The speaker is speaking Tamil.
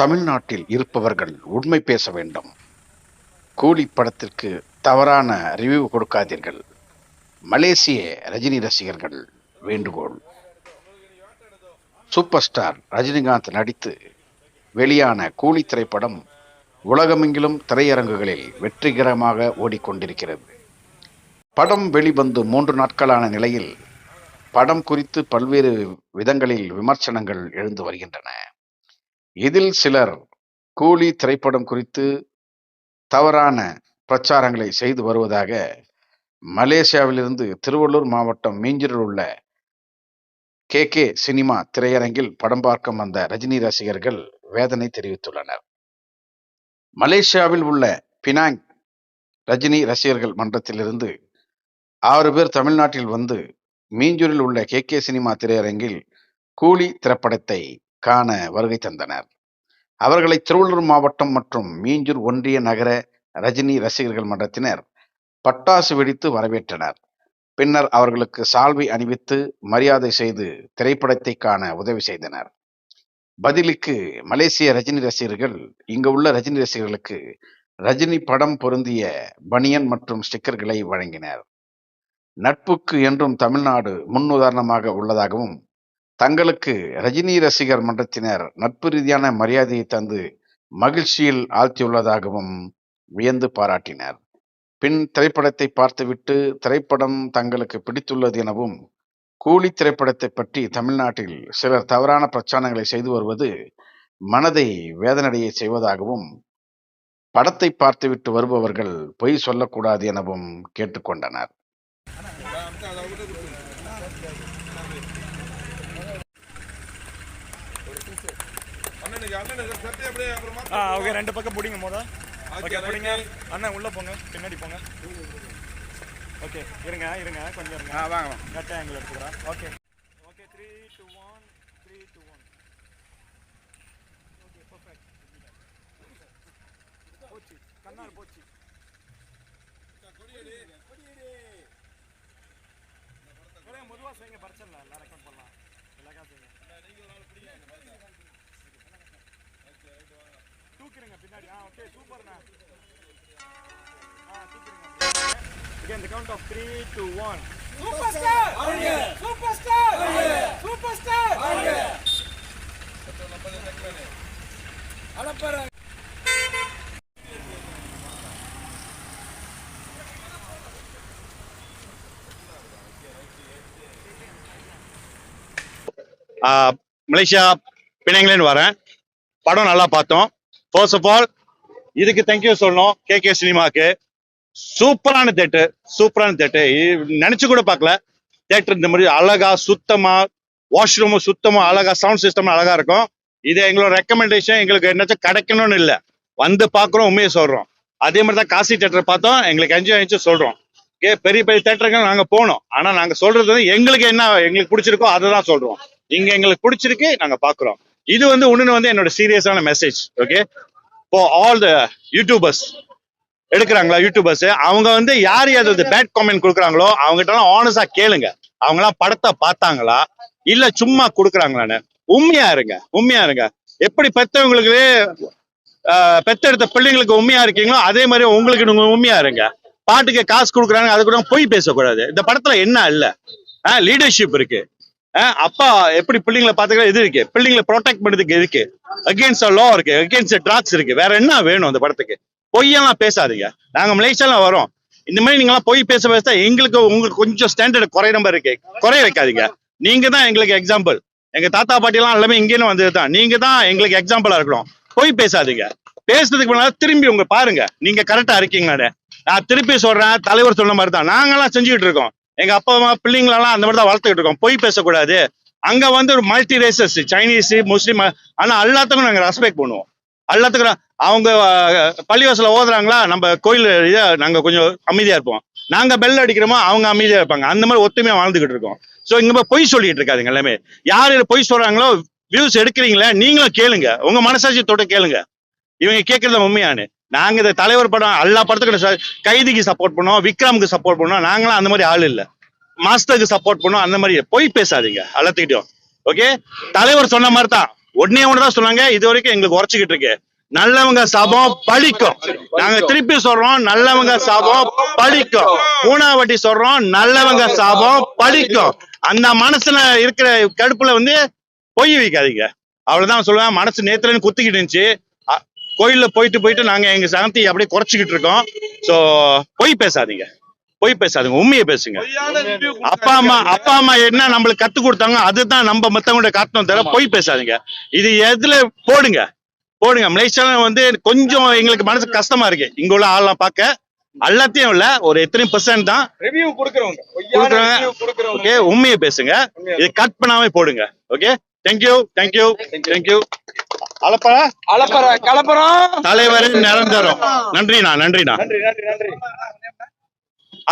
தமிழ்நாட்டில் இருப்பவர்கள் உண்மை பேச வேண்டும். கூலி படத்திற்கு தவறான ரிவ்யூ கொடுக்காதீர்கள். மலேசிய ரஜினி ரசிகர்கள் வேண்டுகோள். சூப்பர் ஸ்டார் ரஜினிகாந்த் நடித்து வெளியான கூலி திரைப்படம் உலகமெங்கிலும் திரையரங்குகளில் வெற்றிகரமாக ஓடிக்கொண்டிருக்கிறது. படம் வெளிவந்து மூன்று நாட்களான நிலையில் படம் குறித்து பல்வேறு விதங்களில் விமர்சனங்கள் எழுந்து வருகின்றன. இதில் சிலர் கூலி திரைப்படம் குறித்து தவறான பிரச்சாரங்களை செய்து வருவதாக மலேசியாவிலிருந்து திருவள்ளூர் மாவட்டம் மீஞ்சூரில் உள்ள கே கே சினிமா திரையரங்கில் படம் பார்க்க வந்த ரஜினி ரசிகர்கள் வேதனை தெரிவித்துள்ளனர். மலேசியாவில் உள்ள பினாங் ரஜினி ரசிகர்கள் மன்றத்திலிருந்து ஆறு பேர் தமிழ்நாட்டில் வந்து மீஞ்சூரில் உள்ள கே கே சினிமா திரையரங்கில் கூலி திரைப்படத்தை காண வருகை தந்தனர். அவர்களை திருவள்ளூர் மாவட்டம் மற்றும் மீஞ்சூர் ஒன்றிய நகர ரஜினி ரசிகர்கள் மன்றத்தினர் பட்டாசு வெடித்து வரவேற்றனர். பின்னர் அவர்களுக்கு சால்வை அணிவித்து மரியாதை செய்து திரைப்படத்தை காண உதவி செய்தனர். பதிலுக்கு மலேசிய ரஜினி ரசிகர்கள் இங்கு உள்ள ரஜினி ரசிகர்களுக்கு ரஜினி படம் பொருந்திய பனியன் மற்றும் ஸ்டிக்கர்களை வழங்கினர். நட்புக்கு என்றும் தமிழ்நாடு முன்னுதாரணமாக உள்ளதாகவும் தங்களுக்கு ரஜினி ரசிகர் மன்றத்தினர் நட்பு ரீதியான மரியாதையை தந்து மகிழ்ச்சியில் ஆழ்த்தியுள்ளதாகவும் வியந்து பாராட்டினர். பின் திரைப்படத்தை பார்த்துவிட்டு திரைப்படம் தங்களுக்கு பிடித்துள்ளது எனவும் கூலி திரைப்படத்தை பற்றி தமிழ்நாட்டில் சிலர் தவறான பிரச்சாரங்களை செய்து வருவது மனதை வேதனடைய செய்வதாகவும் படத்தை பார்த்துவிட்டு வருபவர்கள் பொய் சொல்லக்கூடாது எனவும் கேட்டுக்கொண்டனர். ஆ ஓகே ரெண்டு பக்கம் பிடிங்க மொதல். ஓகே. பிடிங்க. அண்ணா உள்ளே போங்க பின்னாடி போங்க. ஓகே இருங்க இருங்க கொஞ்சம் இருங்க. ஆ வாங்க கரெக்ட் ஆங்கிள் எடுத்துக்கிறேன். Okay okay three two one three two one okay perfect போச்சு. கண்ணால் போச்சு. மெதுவாக செய்யுங்க பிரச்சனை இல்லை. எல்லாம் ரெக்கார்ட் பண்ணலாம் எல்லாக்கா செய்யுங்க. தூக்கிடுங்க பின்னாடி. ஆ ஓகே சூப்பர்ண்ணா ஆ தூக்கிடுங்க. Again, the count of three, two, one. ஆஹ் மலேசியா பிணைங்களேன்னு வரேன். படம் நல்லா பார்த்தோம். ஃபர்ஸ்ட் ஆஃப் ஆல் இதுக்கு தேங்க்யூ சொல்லணும். கே கே சினிமாக்கு சூப்பரான தேட்டர் சூப்பரான தேட்டர் நினைச்சு கூட பார்க்கல. தேட்டர் இந்த மாதிரி அழகா சுத்தமா வாஷ்ரூமும் சுத்தமா அழகா சவுண்ட் சிஸ்டம் அழகா இருக்கும். இது எங்களோட ரெக்கமெண்டேஷன் எங்களுக்கு என்னாச்சும் கிடைக்கணும்னு இல்லை. வந்து பார்க்குறோம் உண்மையை சொல்றோம். அதே மாதிரி தான் காசி தேட்டர் பார்த்தோம். எங்களுக்கு என்ஜாய் ஆயிடுச்சு சொல்றோம். ஓகே பெரிய பெரிய தேட்டருக்கு நாங்கள் போனோம். ஆனால் நாங்கள் சொல்றது வந்து எங்களுக்கு என்ன எங்களுக்கு பிடிச்சிருக்கோ அதை தான் சொல்றோம். இங்க எங்களுக்கு பிடிச்சிருக்கு நாங்கள் பார்க்குறோம். இது வந்து ஒண்ணு வந்து என்னோட சீரியஸான மெசேஜ் ஓகே இப்போ ஆல் த யூடியூபர்ஸ் எடுக்கிறாங்களா யூடியூபர்ஸ் அவங்க வந்து யார் யார் வந்து பேட் காமெண்ட் கொடுக்குறாங்களோ அவங்ககிட்ட எல்லாம் ஆனஸ்டா கேளுங்க. அவங்க எல்லாம் படத்தை பார்த்தாங்களா? இல்ல சும்மா கொடுக்குறாங்களான்னு? உண்மையா இருங்க உண்மையா இருங்க. எப்படி பெத்தவங்களுக்கு ஆஹ், பெத்தெடுத்த பிள்ளைங்களுக்கு உண்மையா இருக்கீங்களோ அதே மாதிரி உங்களுக்கு நீங்க உண்மையா இருங்க. பாட்டுக்கு காசு கொடுக்குறாங்க அது கூட போய் பேசக்கூடாது. இந்த படத்துல என்ன இல்ல? லீடர்ஷிப் இருக்கு. அப்பா எப்படி பிள்ளைங்களை பாத்துக்கிற இது இருக்கு. பிள்ளைங்களை ப்ரொடெக்ட் பண்றதுக்கு இருக்கு. அகேன்ஸ்ட் லா இருக்கு. அகேன்ஸ்ட் ட்ராக்ஸ் இருக்கு. வேற என்ன வேணும் அந்த படத்துக்கு? பொய்யெல்லாம் பேசாதீங்க. நாங்க மலேசியால வரோம். இந்த மாதிரி நீங்களாம் பொய் பேச பேச எங்களுக்கு உங்களுக்கு கொஞ்சம் ஸ்டாண்டர்ட் குறைய நம்பர் இருக்கு. குறைய வைக்காதீங்க. நீங்க தான் எங்களுக்கு எக்ஸாம்பிள் எங்க தாத்தா பாட்டி எல்லாம் எல்லாமே இங்கேன்னு வந்தது தான் நீங்க தான் எங்களுக்கு எக்ஸாம்பிளா இருக்கணும். பொய் பேசாதீங்க. பேசுறதுக்கு முன்னாடி திரும்பி உங்க பாருங்க. நீங்க கரெக்டா இருக்கீங்களே நான் திருப்பி சொல்றேன். தலைவர் சொன்ன மாதிரி தான் நாங்கெல்லாம் செஞ்சுக்கிட்டு இருக்கோம். எங்க அப்பா அம்மா பிள்ளைங்களெல்லாம் அந்த மாதிரி தான் வளர்த்துக்கிட்டு இருக்கோம். பொய் பேசக்கூடாது. அங்க வந்து ஒரு மல்டி ரேசஸ் சைனீஸ் முஸ்லீம் ஆனா எல்லாத்துக்கும் நாங்க ரெஸ்பெக்ட் பண்ணுவோம். எல்லாத்துக்கும் அவங்க பள்ளிவாசல ஓதுறாங்களா நம்ம கோயில் இதை நாங்க கொஞ்சம் அமைதியா இருப்போம். நாங்க பெல் அடிக்கிறோமோ அவங்க அமைதியா இருப்பாங்க. அந்த மாதிரி ஒத்துமையா வாழ்ந்துகிட்டு இருக்கோம். சோ இங்க பொய் சொல்லிட்டு இருக்காதுங்க எல்லாமே. யார் பொய் சொல்றாங்களோ வியூஸ் எடுக்கிறீங்களே நீங்களும் கேளுங்க. உங்க மனசாட்சி தொட்டு கேளுங்க. இவங்க கேட்கறத உண்மையானு. நாங்க இந்த தலைவர் படம் எல்லா படத்துக்கும் கைதிக்கு சப்போர்ட் பண்ணோம் விக்ரமுக்கு சப்போர்ட் பண்ணோம் நாங்களாம் அந்த மாதிரி ஆள் இல்ல. மாஸ்டருக்கு சப்போர்ட் பண்ணோம் அந்த மாதிரி பொய் பேசாதீங்க எல்லாத்துக்கிட்டையும் ஓகே தலைவர் சொன்ன மாதிரி தான். ஒன்னே ஒண்ணுதான் சொன்னாங்க இது வரைக்கும் எங்களுக்கு உரைச்சுக்கிட்டு இருக்கு. நல்லவங்க சபம் பழிக்கும். நாங்க திருப்பி சொல்றோம் நல்லவங்க சபம் பழிக்கும். மூணாவது வாட்டி சொல்றோம் நல்லவங்க சபம் பழிக்கும். அந்த மனசுல இருக்கிற கடுப்புல வந்து பொய் வைக்காதீங்க. அவ்வளவுதான் சொல்லுவேன். மனசு நேத்துல குத்திக்கிட்டு இருந்துச்சு. கோயில்ல போயிட்டு போயிட்டு நாங்க எங்க சகந்தி அப்படியே குறைச்சிக்கிட்டு இருக்கோம். சோ பொய் பேசாதீங்க. பொய் பேசாதீங்க. உண்மையை பேசுங்க. அப்பா அம்மா அப்பா அம்மா என்ன நம்மளுக்கு கத்து கொடுத்தாங்க அதுதான் நம்ம மத்தவங்க காட்டணும் தவிர பொய் பேசாதீங்க. இது எதுல போடுங்க. போடுங்க. மலேசியால வந்து கொஞ்சம் எங்களுக்கு மனசு கஷ்டமா இருக்கு. இங்க உள்ள ஆள்லாம் பார்க்க. எல்லாத்தையும் இல்ல ஒரு எத்தனை பெர்சன்ட் தான். ரிவ்யூ கொடுக்குறவங்க. ஓகே உண்மையை பேசுங்க. இது கட் பண்ணாம போடுங்க. Okay thank you thank you thank you Alagappa அலப்பற கலப்பறம் தலைவர் நிரந்தரம். நன்றிண்ணா நன்றிண்ணா. நன்றி நன்றி நன்றி.